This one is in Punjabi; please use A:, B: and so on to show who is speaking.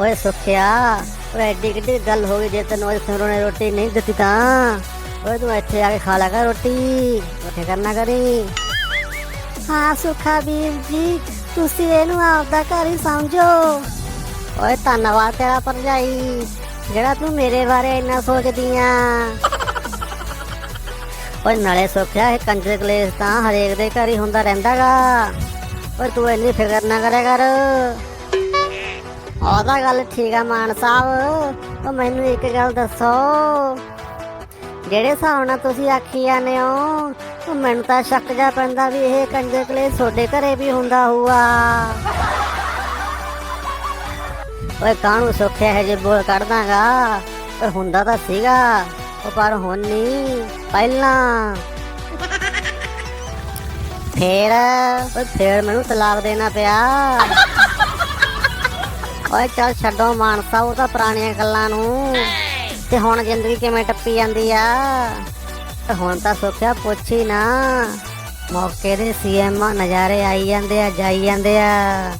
A: ਓਏ ਸੁਖਿਆ ਓਏ ਐਡੀ ਕਿੱਡੀ ਗੱਲ ਹੋ ਗਈ ਜੇ ਤੈਨੂੰ ਅੱਜ ਸਿਮਰੋ ਨੇ ਰੋਟੀ ਨਹੀਂ ਦਿੱਤੀ ਤਾਂ। ਓਏ ਤੂੰ ਇੱਥੇ ਆ ਕੇ ਖਾ ਕਰ ਰੋਟੀ ਉੱਥੇ ਕਰਨਾ ਕਰੀ। ਹਾਂ ਸੁਖਾ ਵੀਰ ਜੀ ਤੁਸੀਂ ਇਹਨੂੰ ਆਪਦਾ ਘਰ ਹੀ ਸਮਝੋ। ਓਏ ਧੰਨਵਾਦ ਤੇਰਾ ਭਰਜਾਈ ਜਿਹੜਾ ਤੂੰ ਮੇਰੇ ਬਾਰੇ ਇੰਨਾ ਸੋਚਦੀ ਆ। ਓਏ ਨਾਲੇ ਸੁਖਿਆ ਇਹ ਕੰਜਰ ਕਲੇਸ਼ ਤਾਂ ਹਰੇਕ ਦੇ ਘਰ ਹੀ ਹੁੰਦਾ ਰਹਿੰਦਾਗਾ। ਓਏ ਤੂੰ ਇੰਨੀ ਫਿਕਰ ਨਾ ਕਰਿਆ ਕਰ। ਉਹਦਾ ਗੱਲ ਠੀਕ ਆ ਮਾਨ ਸਾਹਿਬ ਉਹ ਮੈਨੂੰ ਇੱਕ ਗੱਲ ਦੱਸੋ। ਜਿਹੜੇ ਹਿਸਾਬ ਨਾਲ ਤੁਸੀਂ ਆਖੀ ਜਾਂਦੇ ਹੋ ਉਹ ਮੈਨੂੰ ਤਾਂ ਸ਼ੱਕ ਜਾ ਪੈਂਦਾ ਵੀ ਇਹ ਕੰਜਰ ਕਲੇਸ਼ ਤੁਹਾਡੇ ਘਰੇ ਵੀ ਹੁੰਦਾ ਹੋਊਗਾ। ਓਏ, ਕਾਹਨੂੰ ਸੁੱਖਿਆ ਹੈ ਜੇ ਬੋਲ ਕੱਢਦਾਗਾ? ਪਰ ਹੁੰਦਾ ਤਾਂ ਸੀਗਾ, ਉਹ ਪਰ ਹੁਣ ਨਹੀਂ ਪਹਿਲਾਂ। ਫੇਰ, ਓਏ, ਫੇਰ ਮੈਨੂੰ ਤਲਾਕ ਦੇਣਾ ਪਿਆ। ਓਏ ਚੱਲ ਛੱਡੋ ਮਾਨਸਾ, ਉਹ ਤਾਂ ਪੁਰਾਣੀਆਂ ਗੱਲਾਂ ਨੂੰ। ਤੇ ਹੁਣ ਜ਼ਿੰਦਗੀ ਕਿਵੇਂ ਟੱਪੀ ਜਾਂਦੀ ਆ? ਤੇ ਹੁਣ ਤਾਂ ਸੁੱਖਿਆ ਪੁੱਛੀ ਨਾ। ਮੌਕੇ ਦੇ ਸੀਐਮ ਨਜ਼ਾਰੇ ਆਈ ਜਾਂਦੇ ਆ, ਜਾਈ ਜਾਂਦੇ ਆ।